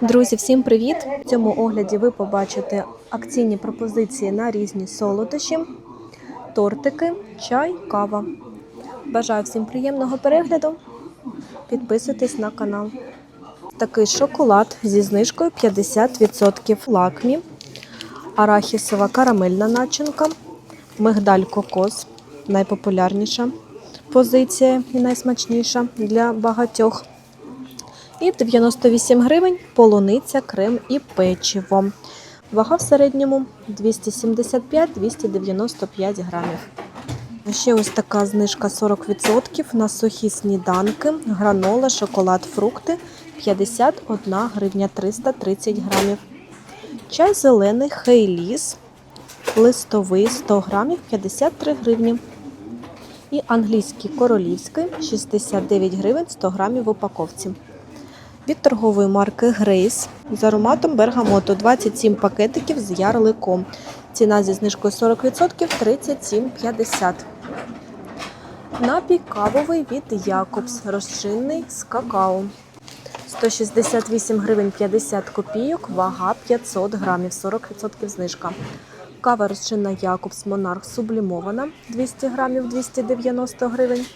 Друзі, всім привіт! В цьому огляді ви побачите акційні пропозиції на різні солодощі, тортики, чай, кава. Бажаю всім приємного перегляду. Підписуйтесь на канал. Такий шоколад зі знижкою 50% лакмі, арахісова карамельна начинка, мигдаль кокос найпопулярніша позиція і найсмачніша для багатьох. І 98 гривень полуниця, крем і печиво. Вага в середньому 275-295 грамів. Ще ось така знижка 40% на сухі сніданки, гранола, шоколад, фрукти 51 гривня 330 грамів. Чай зелений хейліс, листовий 100 грамів 53 гривні. І англійський королівський 69 гривень 100 грамів в упаковці. Від торгової марки Grace з ароматом бергамоту 27 пакетиків з ярликом. Ціна зі знижкою 40% 37,50. Напій кавовий від Якобс, розчинний з какао. 168 гривень 50 копійок, вага 500 грамів, 40% знижка. Кава розчинна Якобс Монарх сублімована 200 грамів 290 гривень.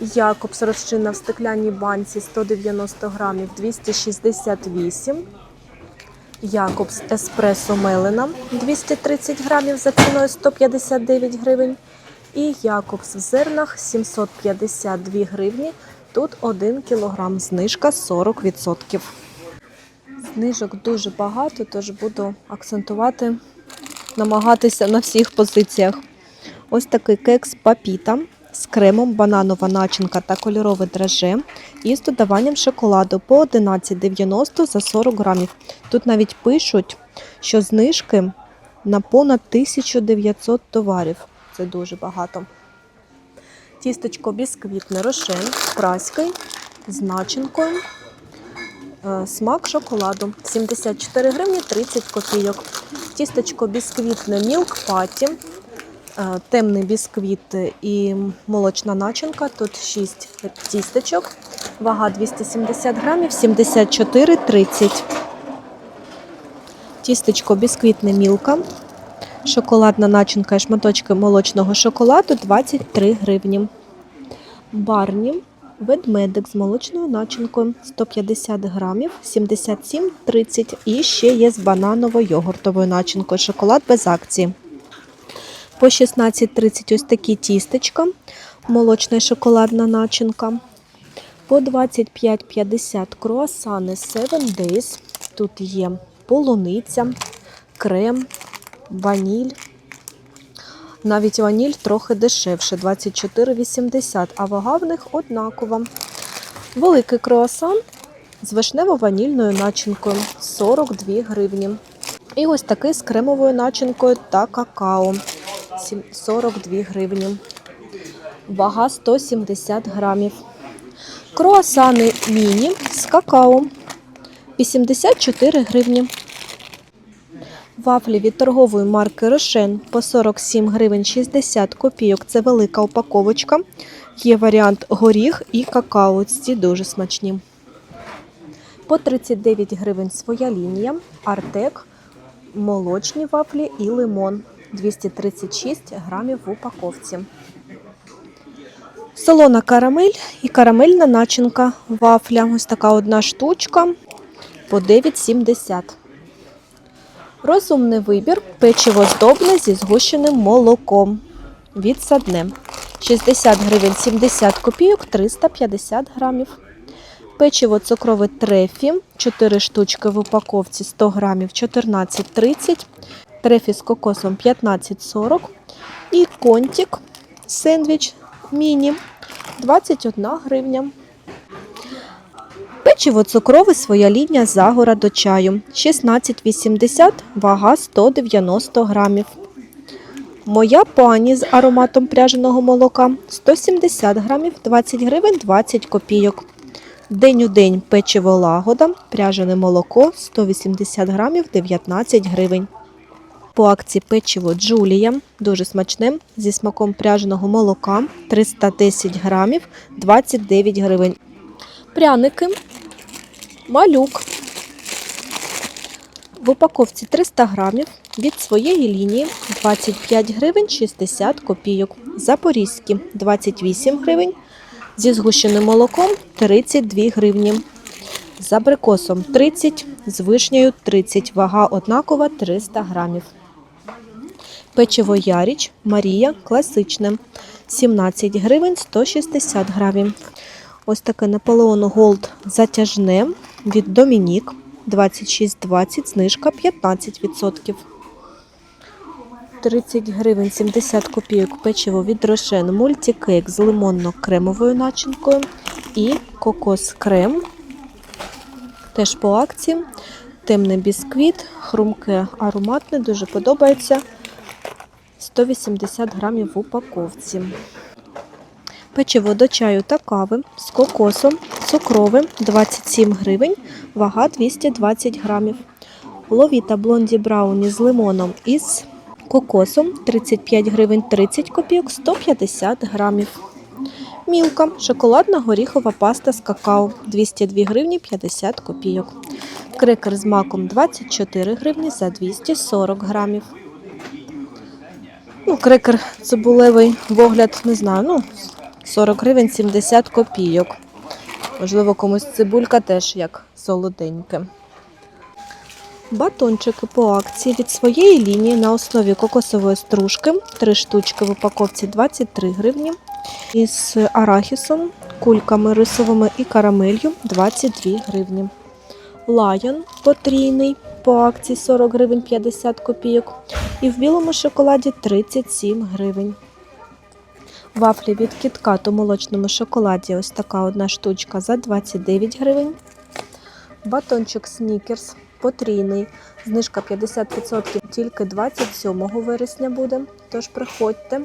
Якобс розчинна в стеклянній банці 190 грамів 268. Якобс Еспресо Мелена 230 грамів за ціною 159 гривень. І Якобс в зернах 752 гривні. Тут 1 кілограм, знижка 40%. Знижок дуже багато, тож буду акцентувати, намагатися на всіх позиціях. Ось такий кекс папіта з кремом, бананова начинка та кольорове драже і з додаванням шоколаду по 11,90 за 40 грамів. Тут навіть пишуть, що знижки на понад 1900 товарів. Це дуже багато. Тістечко бісквітне рошен праський з начинкою. Е, Смак шоколаду 74 гривні 30 копійок. Тістечко бісквітне мілк паті. Е, темний бісквіт і молочна начинка. Тут 6 тістечок. Вага 270 грамів, 74,30. Тістечко бісквітне мілка. Шоколадна начинка і шматочки молочного шоколаду 23 гривні. Барні. Ведмедик з молочною начинкою 150 грамів, 77,30. І ще є з бананово-йогуртовою начинкою. Шоколад без акції. По 16,30 ось такі тістечка, молочна і шоколадна начинка. По 25,50 круасани 7 Days. Тут є полуниця, крем, ваніль. Навіть ваніль трохи дешевше 24,80, а вага в них однакова. Великий круасан з вишнево-ванільною начинкою 42 гривні. І ось такий з кремовою начинкою та какао. 42 гривні. Вага 170 грамів. Круасани міні з какао 84 гривні. Вафлі від торгової марки Рошен по 47 гривень 60 копійок. Це велика упаковочка. Є варіант горіх і какао. Ці дуже смачні. По 39 гривень своя лінія. Артек, молочні вафлі і лимон. 236 грамів в упаковці. Солона карамель і карамельна начинка вафля. Ось така одна штучка по 9,70. Розумний вибір. Печиво здобне зі згущеним молоком. Відсадне. 60 гривень 70 копійок 350 грамів. Печиво цукрове трефі. 4 штучки в упаковці 100 грамів 14,30 трефі з кокосом 15,40 і контік сендвіч міні 21 гривня. Печиво цукрове своя лінія загора до чаю 16,80, вага 190 грамів. Моя пані з ароматом пряженого молока 170 грамів 20 гривень 20 копійок. День у день печиво лагода, пряжене молоко 180 грамів 19 гривень. По акції печиво Джулія, дуже смачне, зі смаком пряженого молока 310 грамів 29 гривень. Пряники, малюк В упаковці 300 грамів від своєї лінії 25 гривень 60 копійок. Запорізькі 28 гривень. Зі згущеним молоком 32 гривні. З абрикосом 30, з вишнею 30. Вага однакова 300 грамів. Печиво Яріч Марія класичне 17 гривень 160 грамів. Ось таке Наполеон Голд затяжне від Домінік 26,20, знижка 15%. 30 гривень 70 копійок печиво від Рошен мультикейк з лимонно-кремовою начинкою і кокос крем. Теж по акції. Темний бісквіт, хрумке ароматне, дуже подобається. 180 грамів в упаковці. Печиво до чаю та кави з кокосом, цукровим 27 гривень, вага 220 грамів. Ловіта блонді брауні з лимоном із кокосом 35 гривень 30 копійок 150 грамів. Мілка шоколадна горіхова паста з какао 202 гривні 50 копійок. Крекер з маком 24 гривні за 240 грамів. Ну, крекер цибулевий вигляд, не знаю, ну, 40 гривень 70 копійок. Можливо, комусь цибулька теж як солоденьке. Батончики по акції від своєї лінії на основі кокосової стружки. Три штучки в упаковці 23 гривні. Із арахісом, кульками рисовими і карамелью 22 гривні. Лайон потрійний по акції 40 гривень 50 копійок. І в білому шоколаді 37 гривень. Вафлі від кіткат у молочному шоколаді ось така одна штучка за 29 гривень. Батончик снікерс потрійний. Знижка 50% тільки 27 вересня буде. Тож приходьте.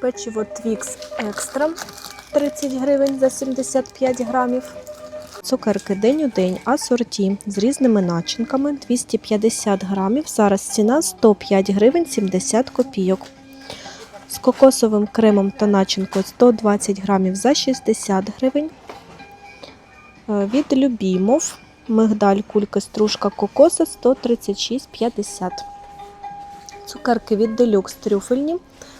Печиво Твікс Екстра 30 гривень за 75 грамів. Цукерки день у день асорті з різними начинками 250 грамів. Зараз ціна 105 гривень 70 копійок. З кокосовим кремом та начинкою 120 грамів за 60 гривень. Е, Від Любімов мигдаль кулька стружка кокоса 136,50. Цукерки від Делюкс трюфельні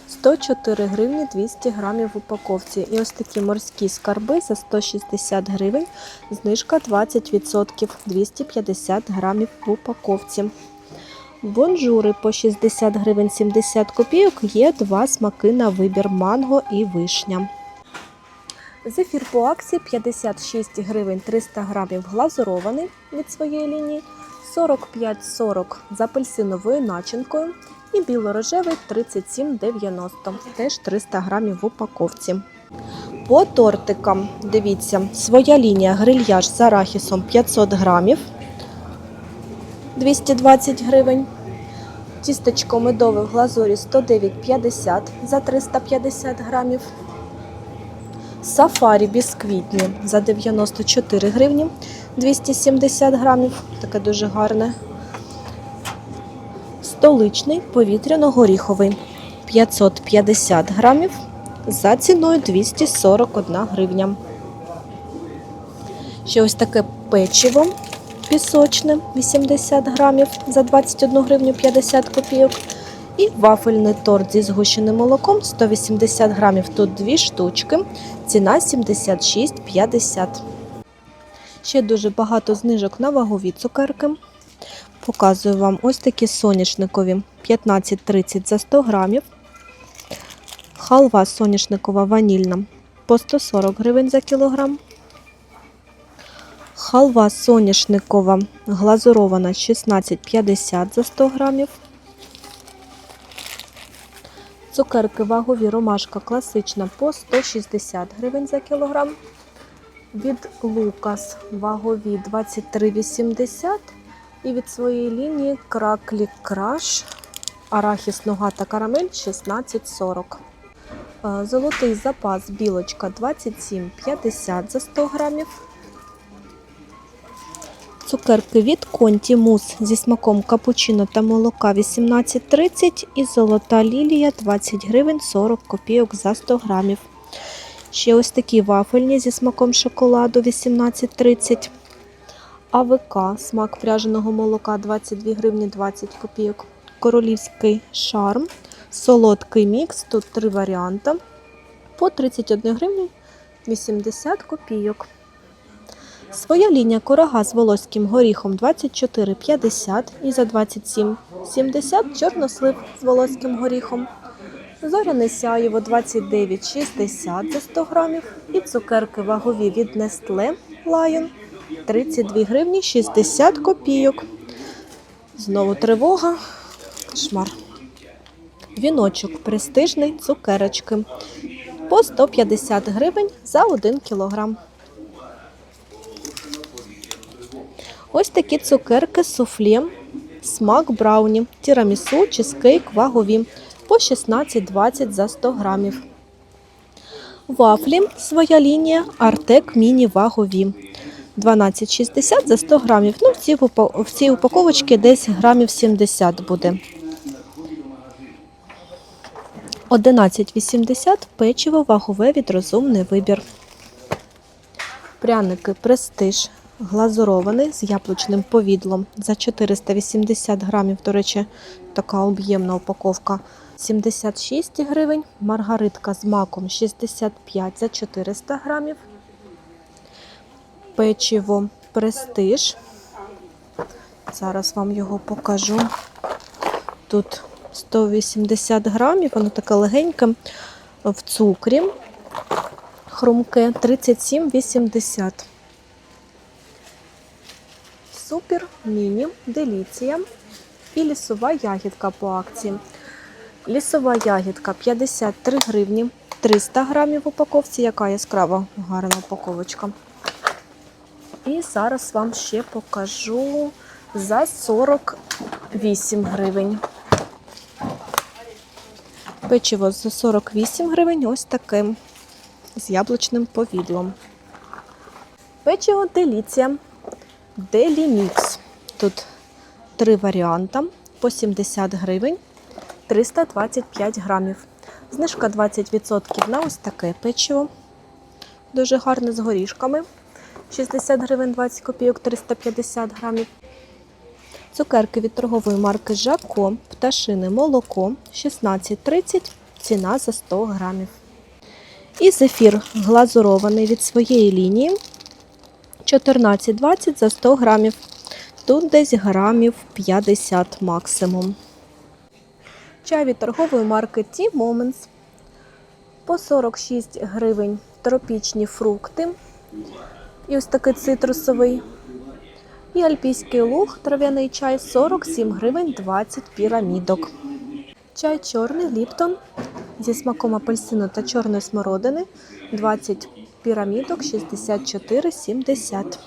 104 гривні 200 грамів в упаковці. І ось такі морські скарби за 160 гривень. Знижка 20%, 250 грамів в упаковці. Бонжури по 60 гривень 70 копійок є два смаки на вибір манго і вишня. Зефір по акції 56 гривень 300 грамів глазурований від своєї лінії, 45,40 з апельсиновою начинкою і білорожевий 37,90, теж 300 грамів в упаковці. По тортикам, дивіться, своя лінія грильяж з арахісом 500 грамів 220 гривень. Тістечко медове в глазурі 109,50 за 350 грамів. Сафарі бісквітні за 94 гривні 270 грамів. Таке дуже гарне. Столичний повітряно-горіховий 550 грамів за ціною 241 гривня. Ще ось таке печиво пісочне 80 грамів за 21 гривню 50 копійок. І вафельний торт зі згущеним молоком 180 грамів. Тут дві штучки. Ціна 76,50. Ще дуже багато знижок на вагові цукерки. Показую вам ось такі соняшникові 15,30 за 100 грамів. Халва соняшникова ванільна по 140 гривень за кілограм. Халва соняшникова глазурована 16,50 за 100 грамів. Цукерки вагові ромашка класична по 160 гривень за кілограм. Від Лукас вагові 23,80 і від своєї лінії краклі краш арахіс нога та карамель 16,40. Е, Золотий запас білочка 27,50 за 100 грамів. Цукерки від Конті Мус зі смаком капучино та молока 18,30 і золота лілія 20 гривень 40 копійок за 100 грамів. Ще ось такі вафельні зі смаком шоколаду 18,30. АВК, смак пряженого молока 22 гривні 20 копійок. Королівський шарм, солодкий мікс, тут три варіанти. По 31 гривні 80 копійок. Своя лінія корога з волоським горіхом 24,50 і за 27,70 чорнослив з волоським горіхом. Зоряне сяєво 29,60 за 100 грамів і цукерки вагові від Nestle Lion 32 гривні 60 копійок. Знову тривога. Кошмар. Віночок престижний цукерочки по 150 гривень за 1 кілограм. Ось такі цукерки суфлє, смак брауні, тірамісу, чизкейк вагові по 16,20 за 100 грамів. Вафлі своя лінія Артек міні вагові. 12,60 за 100 грамів. Ну, в цій, упаковочці десь грамів 70 буде. 11,80 печиво вагове від розумний вибір. Пряники Престиж глазурований з яблучним повідлом за 480 грамів. До речі, така об'ємна упаковка. 76 гривень. Маргаритка з маком 65 за 400 грамів. Печиво Престиж. Зараз вам його покажу. Тут 180 грамів, воно таке легеньке в цукрі. Хрумке 37,80. Супер, міні, деліція і лісова ягідка по акції. Лісова ягідка 53 гривні, 300 грамів в упаковці, яка яскрава, гарна упаковочка. І зараз вам ще покажу за 48 гривень. Печиво за 48 гривень, ось таким з яблучним повідлом. Печиво деліція. Делімікс. Тут три варіанти по 70 гривень, 325 грамів. Знижка 20% на ось таке печиво. Дуже гарне з горішками. 60 гривень 20 копійок, 350 грамів. Цукерки від торгової марки Жако, пташине молоко 16,30, ціна за 100 грамів. І зефір глазурований від своєї лінії 14,20 за 100 грамів. Тут десь грамів 50 максимум. Чай від торгової марки Tea Moments по 46 гривень тропічні фрукти. І ось такий цитрусовий. І альпійський луг, трав'яний чай 47 гривень 20 пірамідок. Чай чорний Ліптон зі смаком апельсину та чорної смородини 20 пірамідок 64,70.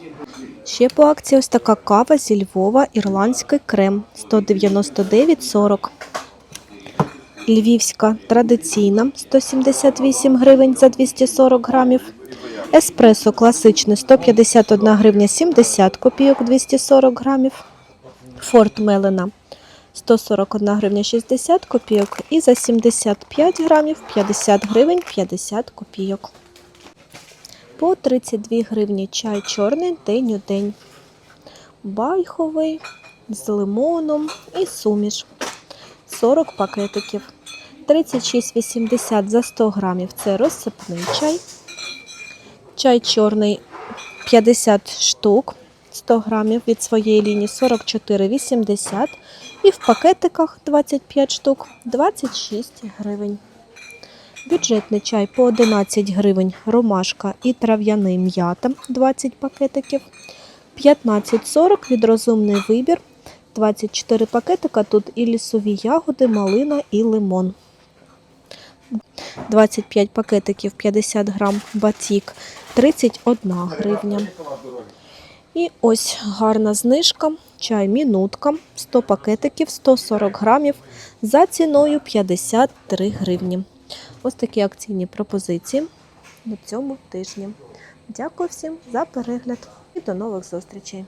Ще по акції ось така кава зі Львова, ірландський крем 199,40. Львівська традиційна 178 гривень за 240 грамів. Еспресо класичний 151 гривня 70 копійок 240 грамів. Форт Мелена 141 гривня 60 копійок і за 75 грамів 50 гривень 50 копійок. По 32 гривні чай чорний день у день. Байховий з лимоном і суміш. 40 пакетиків. 36,80 за 100 грамів це розсипний чай. Чай чорний 50 штук 100 грамів від своєї лінії 44,80 і в пакетиках 25 штук 26 гривень. Бюджетний чай по 11 гривень ромашка і трав'яний м'ята 20 пакетиків. 15,40 від розумний вибір. 24 пакетика. Тут і лісові ягоди, малина і лимон. 25 пакетиків 50 грам батік 31 гривня. І ось гарна знижка. Чай мінутка 100 пакетиків 140 грамів за ціною 53 гривні. Ось такі акційні пропозиції на цьому тижні. Дякую всім за перегляд і до нових зустрічей.